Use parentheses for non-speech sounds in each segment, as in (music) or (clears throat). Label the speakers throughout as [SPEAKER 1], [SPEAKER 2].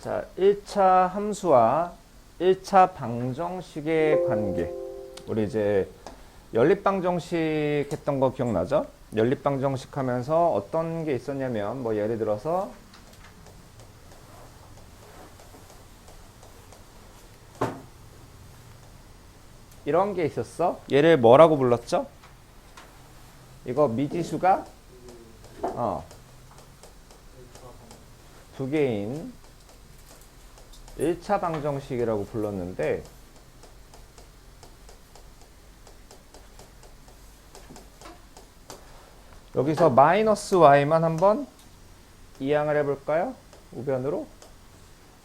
[SPEAKER 1] 자, 1차 함수와 1차 방정식의 관계. 우리 이제 연립방정식 했던 거 기억나죠? 연립방정식 하면서 어떤 게 있었냐면, 뭐 예를 들어서, 이런 게 있었어. 얘를 뭐라고 불렀죠? 이거 미지수가, 어, 두 개인 1차 방정식이라고 불렀는데 여기서 마이너스 y만 한번 이항을 해볼까요? 우변으로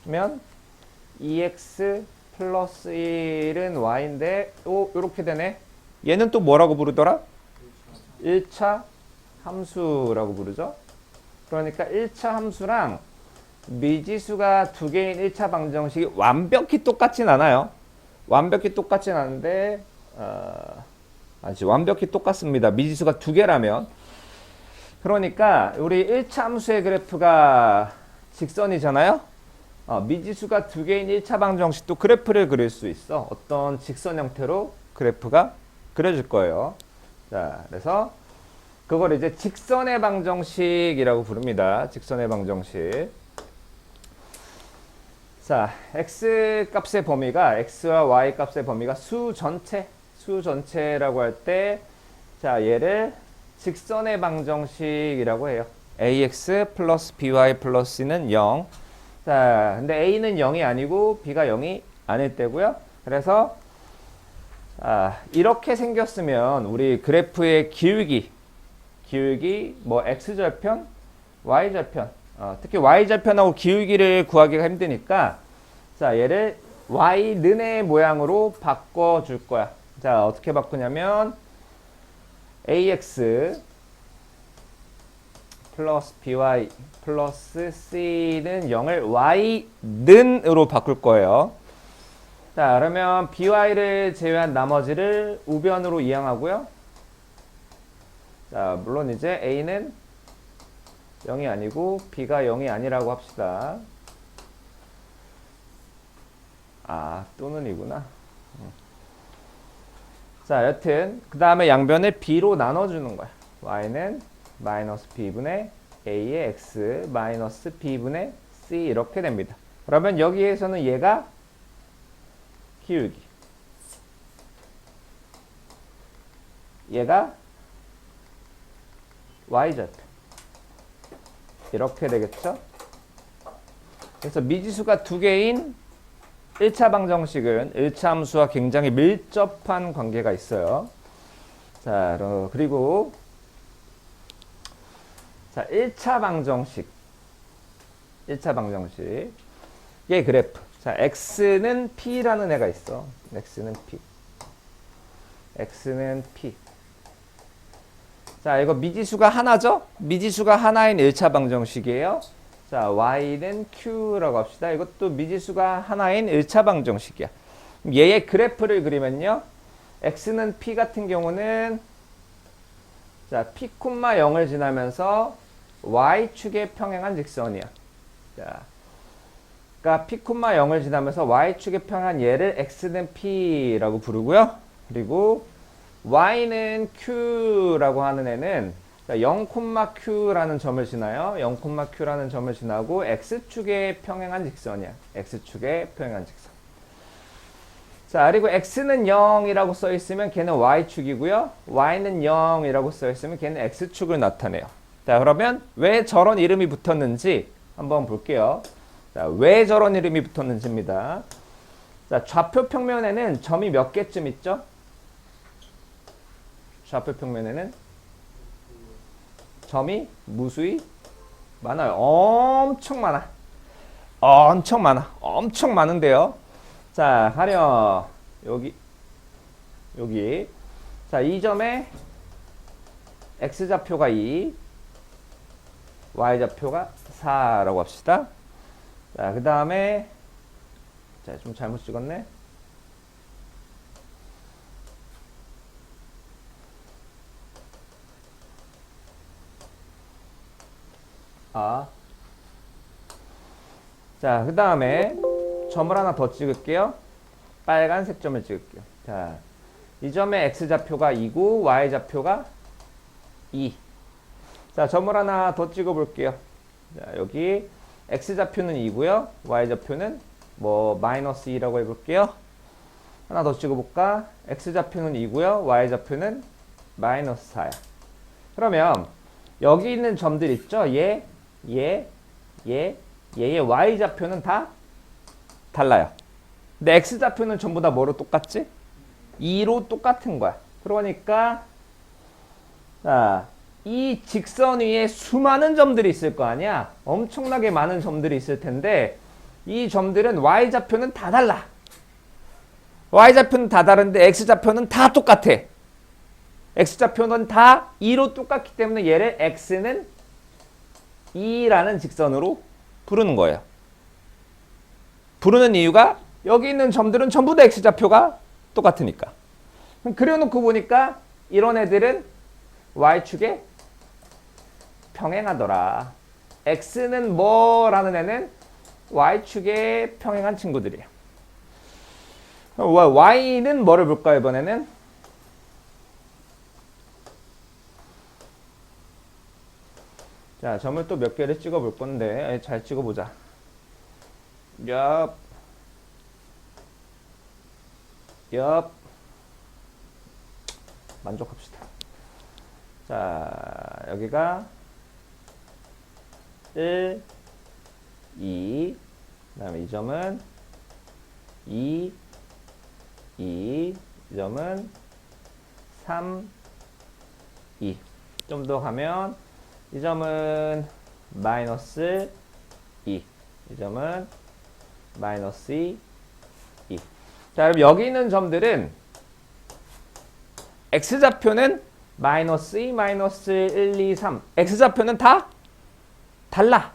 [SPEAKER 1] 그러면 2x 플러스 1은 y인데 오 이렇게 되네 얘는 또 뭐라고 부르더라? 1차 함수라고 부르죠 그러니까 1차 함수랑 미지수가 두 개인 1차 방정식이 완벽히 똑같진 않아요. 완벽히 똑같진 않은데 어, 아니지 완벽히 똑같습니다. 미지수가 두 개라면 그러니까 우리 1차 함수의 그래프가 직선이잖아요. 어, 미지수가 두 개인 1차 방정식도 그래프를 그릴 수 있어. 어떤 직선 형태로 그래프가 그려질 거예요. 자, 그래서 그걸 이제 직선의 방정식이라고 부릅니다. 직선의 방정식. 자, x 값의 범위가 x와 y 값의 범위가 수 전체, 수 전체라고 할 때, 자 얘를 직선의 방정식이라고 해요. ax 플러스 by 플러스 c는 0. 자, 근데 a는 0이 아니고 b가 0이 아닐 때고요. 그래서 아, 이렇게 생겼으면 우리 그래프의 기울기, 기울기 뭐 x 절편, y 절편 어, 특히 y절편하고 기울기를 구하기가 힘드니까 자 얘를 y는의 모양으로 바꿔 줄 거야. 자 어떻게 바꾸냐면 ax 플러스 by 플러스 c는 0을 y는으로 바꿀 거예요. 자 그러면 by를 제외한 나머지를 우변으로 이항하고요. 자 물론 이제 a는 0이 아니고 b가 0이 아니라고 합시다. 아, 또는 이구나. 음. 자, 여튼 그 다음에 양변을 b로 나눠주는 거야. y는 마이너스 b분의 a의 x 마이너스 b분의 c 이렇게 됩니다. 그러면 여기에서는 얘가 기울기. 얘가 y절편. 이렇게 되겠죠? 그래서 미지수가 두 개인 1차 방정식은 1차 함수와 굉장히 밀접한 관계가 있어요. 자, 그리고 자, 1차 방정식. 1차 방정식. 얘 그래프. 자, x는 p라는 애가 있어. x는 p. x는 p. 자, 이거 미지수가 하나죠? 미지수가 하나인 1차 방정식이에요. 자, y는 q라고 합시다. 이것도 미지수가 하나인 1차 방정식이야. 얘의 그래프를 그리면요. x는 p 같은 경우는 자, p, 0을 지나면서 y축에 평행한 직선이야. 자, 그러니까 p, 0을 지나면서 y축에 평행한 얘를 x는 p라고 부르고요. 그리고 y는 q라고 하는 애는 0,q라는 점을 지나요. 0,q라는 점을 지나고 x축에 평행한 직선이야. x축에 평행한 직선. 자, 그리고 x는 0이라고 써 있으면 걔는 y축이고요. y는 0이라고 써 있으면 걔는 x축을 나타내요. 자, 그러면 왜 저런 이름이 붙었는지 한번 볼게요. 자, 왜 저런 이름이 붙었는지입니다. 자, 좌표 평면에는 점이 몇 개쯤 있죠? 좌표 평면에는 점이 무수히 많아요. 엄청 많아. 엄청 많아. 엄청 많은데요. 자, 가령 여기 여기 자, 이 점에 x 좌표가 2, y 좌표가 4라고 합시다. 자, 그다음에 자, 좀 잘못 찍었네. 아. 자, 그 다음에 점을 하나 더 찍을게요. 빨간색 점을 찍을게요. 자, 이 점의 x좌표가 2고 y좌표가 2. 자, 점을 하나 더 찍어 볼게요. 자, 여기 x좌표는 2고요. y좌표는 뭐 마이너스 2라고 해 볼게요. 하나 더 찍어 볼까? x좌표는 2고요. y좌표는 마이너스 4야. 그러면 여기 있는 점들 있죠? 얘, 얘, 얘, 얘의 y좌표는 다 달라요. 근데 x좌표는 전부 다 뭐로 똑같지? 2로 똑같은 거야. 그러니까 자, 이 직선 위에 수많은 점들이 있을 거 아니야? 엄청나게 많은 점들이 있을 텐데 이 점들은 y좌표는 다 달라. y좌표는 다 다른데 x좌표는 다 똑같아. x좌표는 다 2로 똑같기 때문에 얘를 x는 2라는 직선으로 부르는 거예요. 부르는 이유가 여기 있는 점들은 전부 다 x좌표가 똑같으니까. 그려놓고 보니까 이런 애들은 y축에 평행하더라. x는 뭐라는 애는 y축에 평행한 친구들이에요. y는 뭐를 볼까요, 이번에는? 자, 점을 또 몇 개를 찍어 볼 건데, 잘 찍어 보자. 얍. 얍. 만족합시다. 자, 여기가 1, 2, 그 다음에 이 점은 2, 2, 이 점은 3, 2. 좀 더 가면 이 점은 마이너스 2, 이 점은 마이너스 2, 2. 자, 그럼 여기 있는 점들은 x좌표는 마이너스 2, 마이너스 1, 2, 3. x좌표는 다 달라.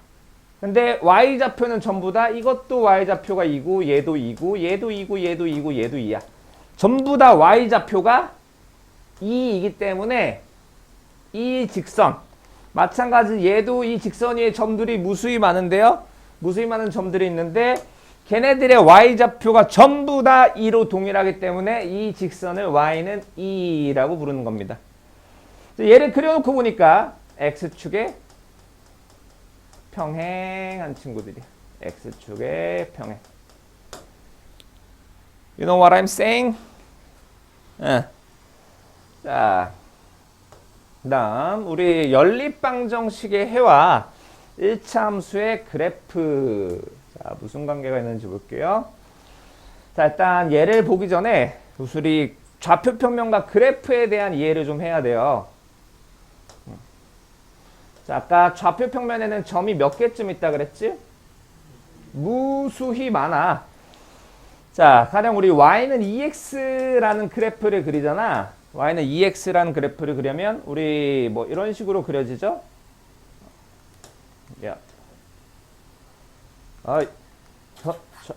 [SPEAKER 1] 근데 y좌표는 전부 다 이것도 y좌표가 2고 얘도 2고 얘도 2고 얘도 2고 얘도 2야. 전부 다 y좌표가 2이기 때문에 이 직선 마찬가지 얘도 이 직선 위에 점들이 무수히 많은데요. 무수히 많은 점들이 있는데 걔네들의 y좌표가 전부 다 2로 동일하기 때문에 이 직선을 y는 2라고 부르는 겁니다. 얘를 그려놓고 보니까 x축에 평행한 친구들이야. x축에 평행. You know what I'm saying? 예. 자, 그 다음 우리 연립방정식의 해와 1차 함수의 그래프. 자, 무슨 관계가 있는지 볼게요. 자, 일단 얘를 보기 전에 우리 좌표 평면과 그래프에 대한 이해를 좀 해야 돼요. 자, 아까 좌표 평면에는 점이 몇 개쯤 있다 그랬지? 무수히 많아. 자, 가령 우리 y는 2x라는 그래프를 그리잖아. Y는 2x라는 그래프를 그려면 우리 뭐 이런 식으로 그려지죠? 야. 아이. 저, 저.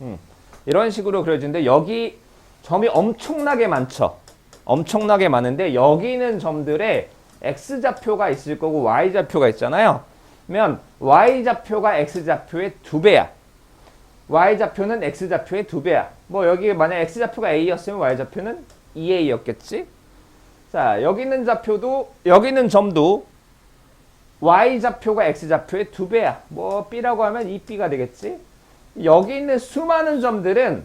[SPEAKER 1] 음. 이런 식으로 그려지는데 여기 점이 엄청나게 많죠. 엄청나게 많은데 여기 있는 점들에 x좌표가 있을 거고 y좌표가 있잖아요. 그러면 y좌표가 x좌표의 두 배야. y좌표는 x좌표의 두 배야. 뭐 여기 만약 x좌표가 a였으면 y좌표는 2a였겠지. 자, 여기 있는 좌표도 여기 있는 점도 y좌표가 x좌표의 두 배야. 뭐 b라고 하면 2b가 되겠지. 여기 있는 수많은 점들은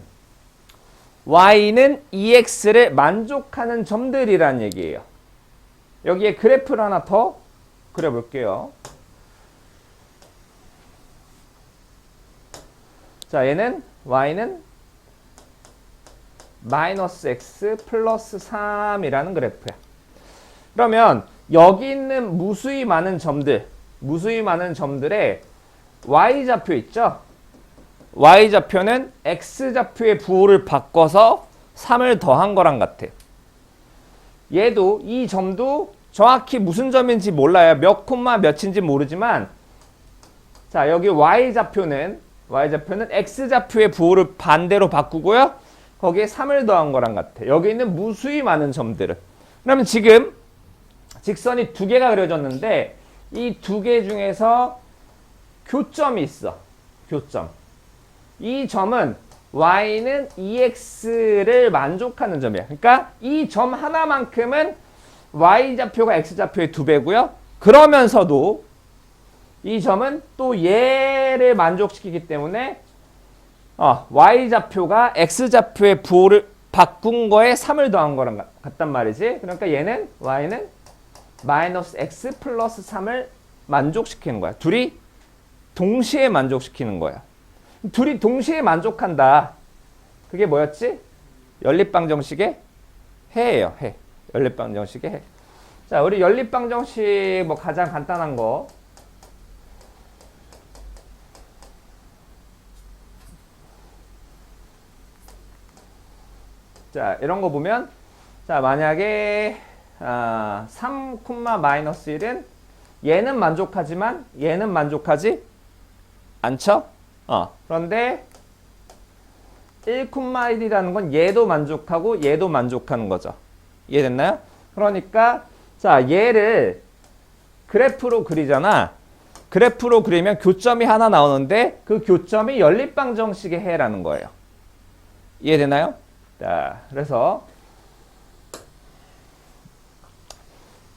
[SPEAKER 1] y는 2x를 만족하는 점들이란 얘기예요. 여기에 그래프를 하나 더 그려볼게요. 자, 얘는 y는 마이너스 x 플러스 3이라는 그래프야. 그러면 여기 있는 무수히 많은 점들, 무수히 많은 점들의 y좌표 있죠? y좌표는 x좌표의 부호를 바꿔서 3을 더한 거랑 같아요. 얘도 이 점도 정확히 무슨 점인지 몰라요. 몇 콤마 몇인지 모르지만 자 여기 y좌표는 y좌표는 x좌표의 부호를 반대로 바꾸고요. 거기에 3을 더한 거랑 같아. 여기 있는 무수히 많은 점들은. 그러면 지금 직선이 두 개가 그려졌는데 이 두 개 중에서 교점이 있어. 교점. 이 점은 y는 ex를 만족하는 점이야. 그러니까 이 점 하나만큼은 y 좌표가 x 좌표의 두 배고요. 그러면서도 이 점은 또 얘 를 만족시키기 때문에 어, y 좌표가 x 좌표의 부호를 바꾼 거에 3을 더한 거랑 같- 같단 말이지. 그러니까 얘는 y는 마이너스 x 플러스 3을 만족시키는 거야. 둘이 동시에 만족시키는 거야. 둘이 동시에 만족한다. 그게 뭐였지? 연립방정식의 해예요. 해. 연립방정식의 해. 자, 우리 연립방정식 뭐 가장 간단한 거. 자, 이런 거 보면 자, 만약에 아, 3, 마이너스 1은 얘는 만족하지만 얘는 만족하지 않죠? 어. 그런데 1,1이라는 건 얘도 만족하고 얘도 만족하는 거죠. 이해됐나요? 그러니까 자, 얘를 그래프로 그리잖아. 그래프로 그리면 교점이 하나 나오는데 그 교점이 연립방정식의 해라는 거예요. 이해되나요? 자, 그래서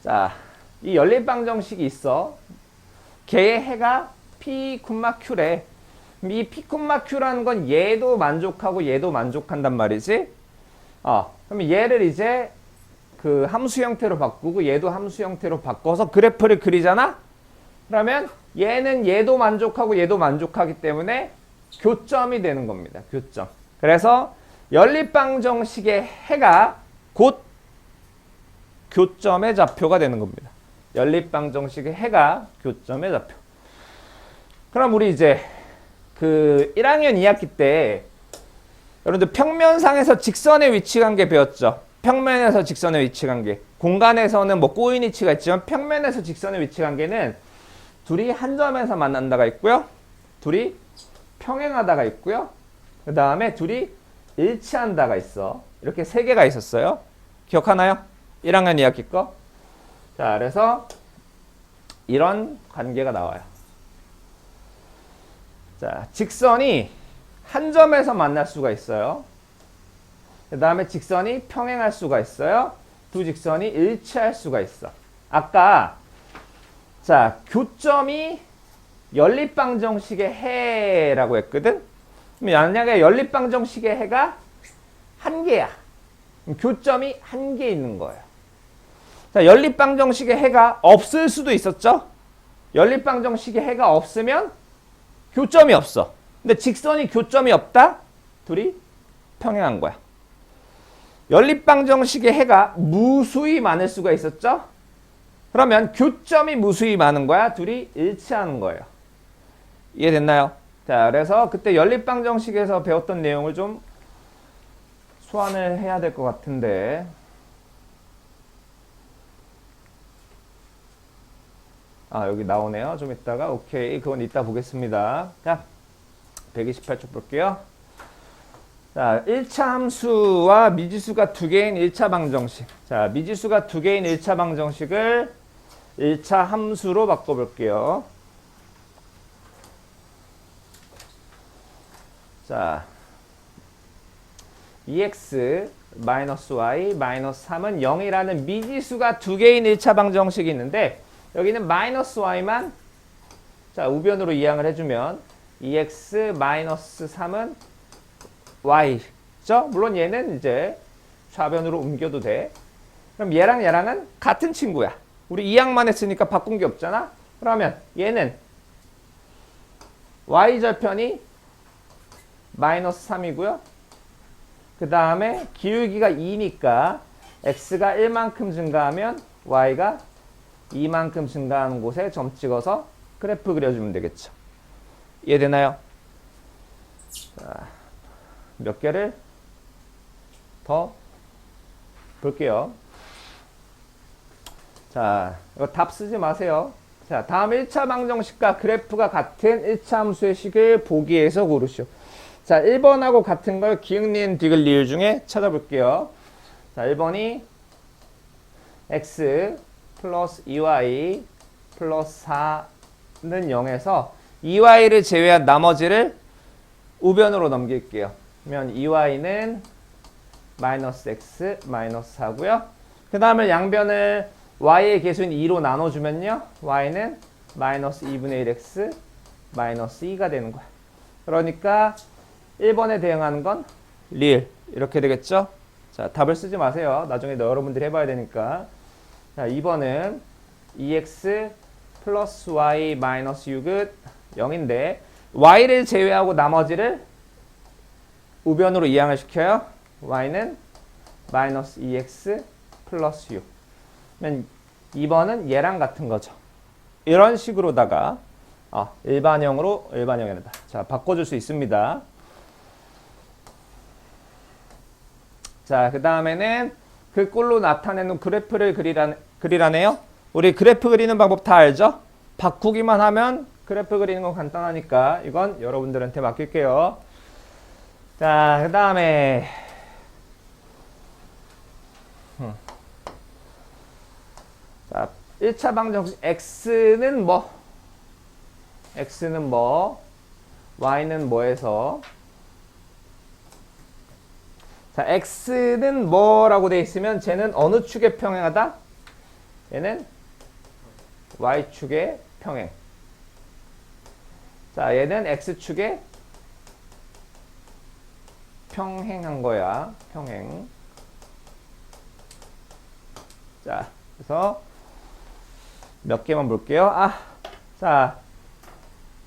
[SPEAKER 1] 자, 이 연립방정식이 있어. 걔의 해가 P, Q래. 이 P, Q라는 건 얘도 만족하고 얘도 만족한단 말이지. 어, 그럼 얘를 이제 그 함수 형태로 바꾸고 얘도 함수 형태로 바꿔서 그래프를 그리잖아? 그러면 얘는 얘도 만족하고 얘도 만족하기 때문에 교점이 되는 겁니다. 교점. 그래서 연립방정식의 해가 곧 교점의 좌표가 되는 겁니다. 연립방정식의 해가 교점의 좌표. 그럼 우리 이제 그 1학년 2학기 때 여러분들 평면상에서 직선의 위치 관계 배웠죠. 평면에서 직선의 위치 관계. 공간에서는 뭐 꼬인 위치가 있지만 평면에서 직선의 위치 관계는 둘이 한 점에서 만난다가 있고요. 둘이 평행하다가 있고요. 그 다음에 둘이 일치한다가 있어. 이렇게 세 개가 있었어요. 기억하나요? 1학년 2학기 거. 자, 그래서 이런 관계가 나와요. 자, 직선이 한 점에서 만날 수가 있어요. 그 다음에 직선이 평행할 수가 있어요. 두 직선이 일치할 수가 있어. 아까 자 교점이 연립방정식의 해라고 했거든. 만약에 연립방정식의 해가 한 개야. 교점이 한 개 있는 거예요. 자 연립방정식의 해가 없을 수도 있었죠. 연립방정식의 해가 없으면 교점이 없어. 근데 직선이 교점이 없다? 둘이 평행한 거야. 연립방정식의 해가 무수히 많을 수가 있었죠? 그러면 교점이 무수히 많은 거야? 둘이 일치하는 거예요. 이해됐나요? 자, 그래서 그때 연립방 정식에서 배웠던 내용을 좀 소환을 해야 될 것 같은데. 아, 여기 나오네요. 좀 이따가. 오케이. 그건 이따 보겠습니다. 자, 128쪽 볼게요. 자, 1차 함수와 미지수가 두 개인 1차 방정식. 자, 미지수가 두 개인 1차 방정식을 1차 함수로 바꿔볼게요. 자, e x 마이너스 y 마이너스 3은 0이라는 미지수가 두 개인 1차 방정식이 있는데 여기는 마이너스 y만 자, 우변으로 이항을 해주면 e x 마이너스 3은 y죠? 물론 얘는 이제 좌변으로 옮겨도 돼. 그럼 얘랑 얘랑은 같은 친구야. 우리 이항만 했으니까 바꾼 게 없잖아. 그러면 얘는 y 절편이 마이너스 3이고요. 그 다음에 기울기가 2니까 x가 1만큼 증가하면 y가 2만큼 증가하는 곳에 점 찍어서 그래프 그려주면 되겠죠. 이해되나요? 자, 몇 개를 더 볼게요. 자, 이거 답 쓰지 마세요. 자, 다음 1차 방정식과 그래프가 같은 1차 함수의 식을 보기에서 고르시오. 자, 1번하고 같은 걸 기억, 니은, 디귿, 리을 중에 찾아볼게요. 자, 1번이 x 플러스 2y 플러스 4는 0에서 2y를 제외한 나머지를 우변으로 넘길게요. 그러면 2y는 마이너스 x 마이너스 4고요. 그 다음에 양변을 y의 개수인 2로 나눠주면요. y는 마이너스 2분의 1x 마이너스 2가 되는 거야. 그러니까 1번에 대응하는 건 리을 이렇게 되겠죠? 자, 답을 쓰지 마세요. 나중에 여러분들이 해봐야 되니까. 자, 2번은 2x 플러스 y 마이너스 6은 0인데 y를 제외하고 나머지를 우변으로 이항을 시켜요. y는 마이너스 2x 플러스 6. 그러면 2번은 얘랑 같은 거죠. 이런 식으로다가 아, 일반형으로 일반형이다. 자, 바꿔줄 수 있습니다. 자, 그 다음에는 그 꼴로 나타내는 그래프를 그리라, 그리라네요. 우리 그래프 그리는 방법 다 알죠? 바꾸기만 하면 그래프 그리는 건 간단하니까 이건 여러분들한테 맡길게요. 자, 그 다음에 자, 1차 방정식 x는 뭐? x는 뭐? y는 뭐에서? 자, x는 뭐라고 돼 있으면 쟤는 어느 축에 평행하다? 얘는 y축에 평행. 자, 얘는 x축에 평행한 거야. 평행. 자, 그래서 몇 개만 볼게요. 아, 자,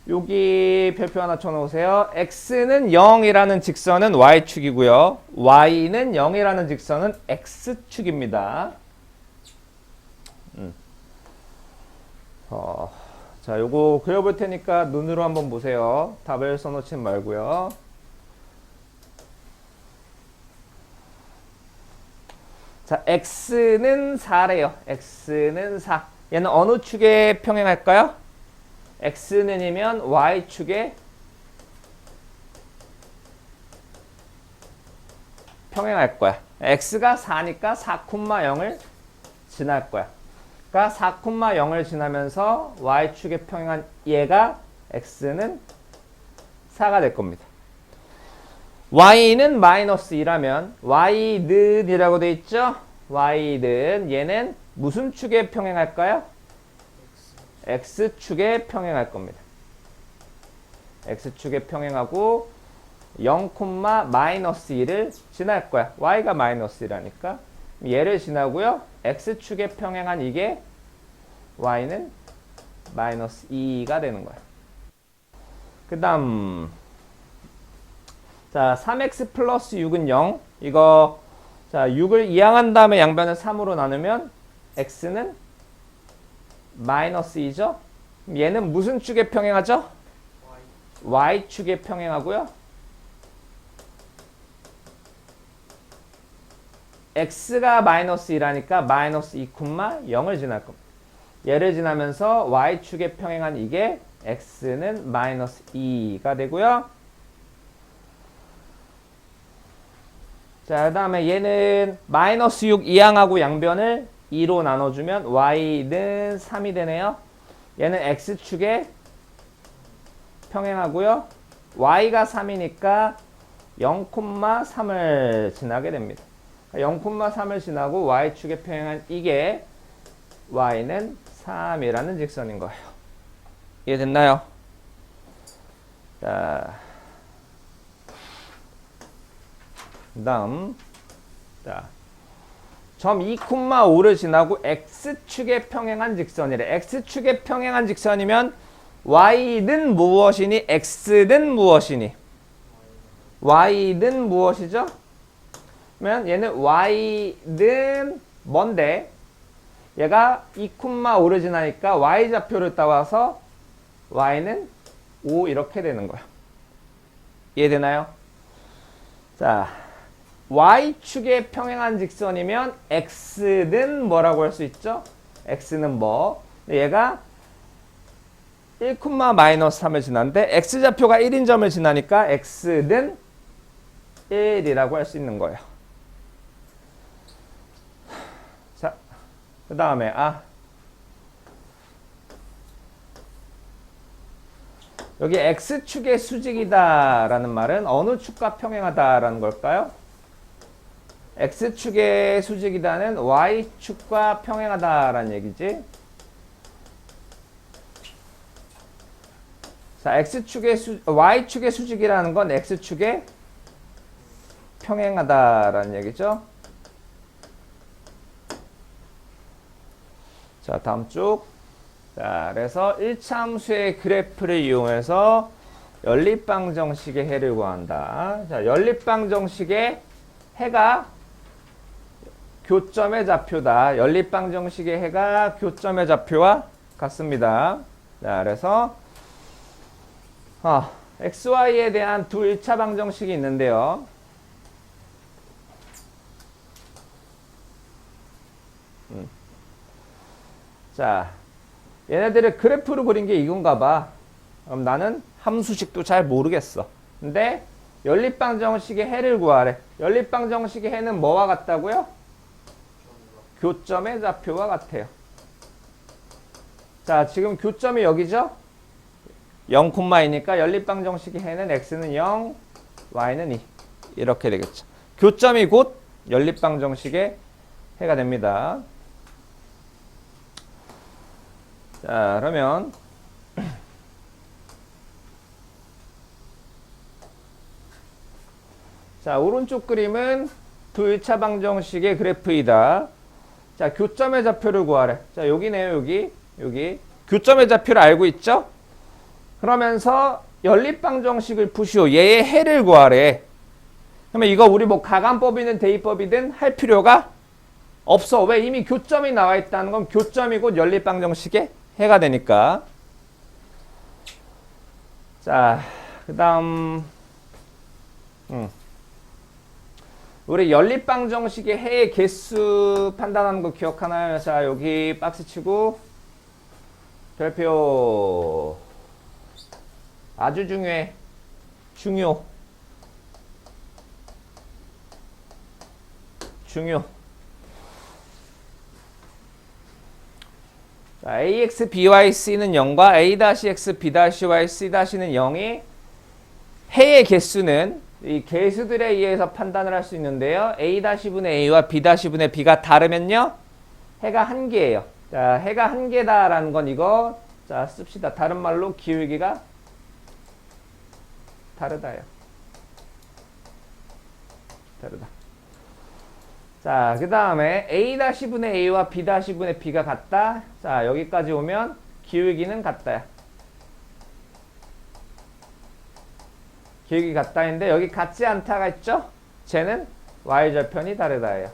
[SPEAKER 1] 여기 별표 하나 쳐놓으세요. x는 0이라는 직선은 y축이고요. y는 0이라는 직선은 x축입니다. 음. 어, 자, 요거 그려볼 테니까 눈으로 한번 보세요. 답을 써놓지 말고요. 자, x는 4래요. x는 4. 얘는 어느 축에 평행할까요? X는이면 y축에 평행할 거야. x가 4니까 4,0을 지날 거야. 그러니까 4,0을 지나면서 y축에 평행한 얘가 x는 4가 될 겁니다. y는 마이너스 2라면 y는이라고 돼 있죠? y는 얘는 무슨 축에 평행할까요? X축에 평행할 겁니다. x축에 평행하고 0, 마이너스 2를 지날 거야. y가 마이너스 2라니까. 얘를 지나고요. x축에 평행한 이게 y는 마이너스 2가 되는 거야. 그 다음 자 3x 플러스 6은 0 이거 자 6을 이항한 다음에 양변을 3으로 나누면 x는 마이너스 2죠. 얘는 무슨 축에 평행하죠? y축에 평행하고요. x가 마이너스 2라니까 마이너스 2, 0을 지날 겁니다. 얘를 지나면서 y축에 평행한 이게 x는 마이너스 2가 되고요. 자, 그 다음에 얘는 마이너스 6 이항하고 양변을 2로 나눠주면 y는 3이 되네요. 얘는 x축에 평행하고요. y가 3이니까 0,3을 지나게 됩니다. 0,3을 지나고 y축에 평행한 이게 y는 3이라는 직선인 거예요. 이해됐나요? 자, 그 다음 자, 점 2,5를 지나고 x축에 평행한 직선이래. x축에 평행한 직선이면 y는 무엇이니? x는 무엇이니? y는 무엇이죠? 그러면 얘는 y는 뭔데? 얘가 2,5를 지나니까 y좌표를 따와서 y는 5 이렇게 되는 거야. 이해되나요? 자, y축에 평행한 직선이면 x는 뭐라고 할 수 있죠? x는 뭐? 얘가 1, 마이너스 3을 지났는데 x좌표가 1인 점을 지나니까 x는 1이라고 할 수 있는 거예요. 자, 그 다음에 아 여기 x축의 수직이다라는 말은 어느 축과 평행하다라는 걸까요? X축의 수직이다는 y축과 평행하다라는 얘기지. 자, x축의 수, y축의 수직이라는 건 x축의 평행하다라는 얘기죠. 자, 다음 쭉. 자, 그래서 1참수의 그래프를 이용해서 연립방 정식의 해를 구한다. 자, 연립방 정식의 해가 교점의 좌표다. 연립방 정식의 해가 교점의 좌표와 같습니다. 자, 그래서 아, xy에 대한 두 1차 방정식이 있는데요. 음. 자, 얘네들을 그래프로 그린 게 이건가 봐. 그럼 나는 함수식도 잘 모르겠어. 근데 연립방정식의 해를 구하래. 연립방정식의 해는 뭐와 같다고요? 교점의 좌표와 같아요. 자, 지금 교점이 여기죠? 0,2니까 연립방 정식의 해는 x는 0, y는 2. 이렇게 되겠죠. 교점이 곧 연립방 정식의 해가 됩니다. 자, 그러면 (clears throat) 자, 오른쪽 그림은 두 1차 방정식의 그래프이다. 자, 교점의 좌표를 구하래. 자, 여기네요, 여기. 여기. 교점의 좌표를 알고 있죠? 그러면서 연립방정식을 푸시오. 얘의 해를 구하래. 그러면 이거 우리 뭐 가간법이든 대입법이든 할 필요가 없어. 왜? 이미 교점이 나와 있다는 건 교점이 곧 연립방정식의 해가 되니까. 자, 그 다음, 음. 우리 연립방 정식의 해의 개수 판단하는 거 기억하나요? 자, 여기 박스 치고, 별표. 아주 중요해. 중요. 중요. 자, ax, by, c는 0과 a-x, b-y, c-는 0이 해의 개수는 이 개수들에 의해서 판단을 할 수 있는데요. a-분의 a와 b-분의 b가 다르면요. 해가 한 개예요. 자, 해가 한 개다라는 건 이거 자, 씁시다. 다른 말로 기울기가 다르다요. 다르다. 자, 그 다음에 a-분의 a와 b-분의 b가 같다. 자, 여기까지 오면 기울기는 같다 기울기 같다인데 여기 같지 않다가 있죠? 쟤는 y절편이 다르다예요.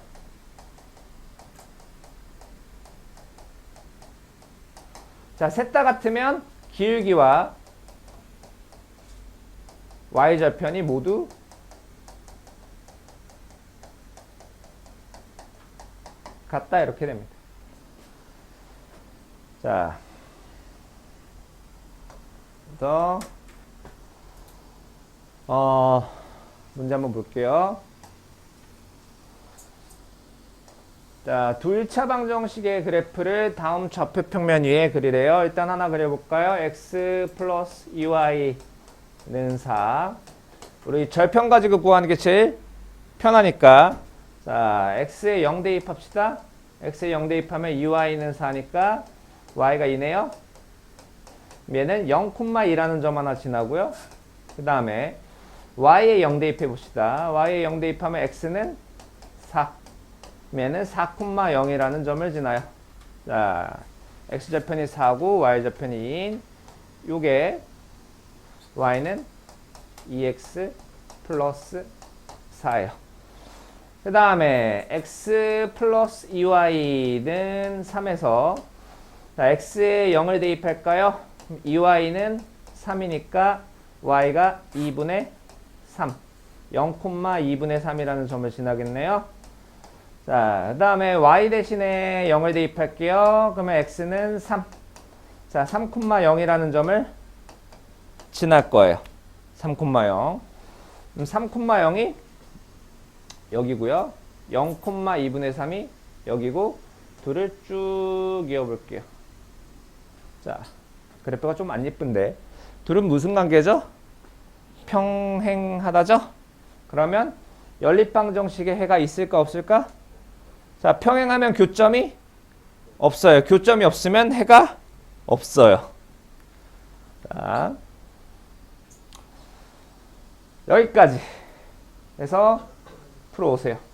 [SPEAKER 1] 자, 셋 다 같으면 기울기와 y절편이 모두 같다 이렇게 됩니다. 자, 더 어, 문제 한번 볼게요. 자, 두 1차 방정식의 그래프를 다음 좌표 평면 위에 그리래요. 일단 하나 그려볼까요? x 플러스 2y는 4. 우리 절편 가지고 구하는 게 제일 편하니까. 자, x에 0 대입합시다. x에 0 대입하면 2y는 4니까 y가 2네요. 얘는 0,2라는 점 하나 지나고요. 그 다음에 y에 0 대입해 봅시다. y에 0 대입하면 x는 4. 얘는 4,0이라는 점을 지나요. 자, x좌편이 4고 y좌편이 2인 요게 y는 2x 플러스 4예요. 그 다음에 x 플러스 2y는 3에서 자, x에 0을 대입할까요? 2y는 3이니까 y가 2분의 3 0,2분의 3이라는 점을 지나겠네요. 자, 그 다음에 y 대신에 0을 대입할게요. 그러면 x는 3 자, 3,0이라는 점을 지날 거예요. 3,0. 그럼 3,0이 여기고요. 0,2분의 3이 여기고 둘을 쭉 이어볼게요. 자, 그래프가 좀 안 예쁜데 둘은 무슨 관계죠? 평행하다죠? 그러면 연립방 정식에 해가 있을까 없을까? 자, 평행하면 교점이 없어요. 교점이 없으면 해가 없어요. 자, 여기까지 해서 풀어오세요.